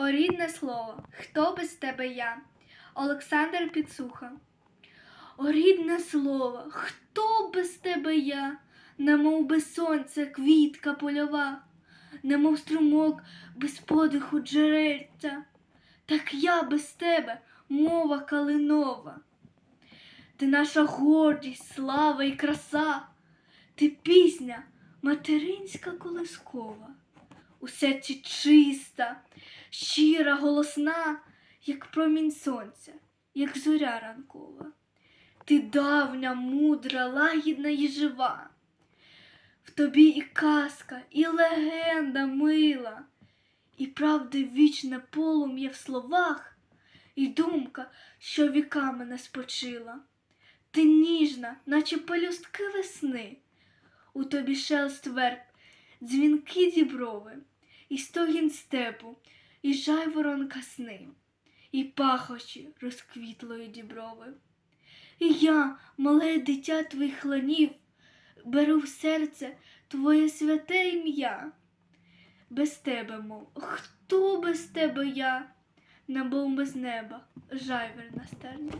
О, рідне слово, хто без тебе я? Олександр Підсуха. О, рідне слово, хто без тебе я? Немов без сонця квітка польова, немов струмок без подиху джерельця, так я без тебе мова калинова. Ти наша гордість, слава і краса, ти пісня материнська колискова, у серці чиста, щира, голосна, як промінь сонця, як зоря ранкова. Ти давня, мудра, лагідна і жива. В тобі і казка, і легенда мила, і правди вічне полум'я в словах, і думка, що віками не спочила. Ти ніжна, наче пелюстки весни, у тобі шелест верб, дзвінки діброви, і стогін степу, і жайворонка сни, і пахощі розквітлої діброви. І я, мале дитя твоїх ланів, беру в серце твоє святе ім'я. Без тебе, мов, хто без тебе я, небом без неба, жайвер на стерні.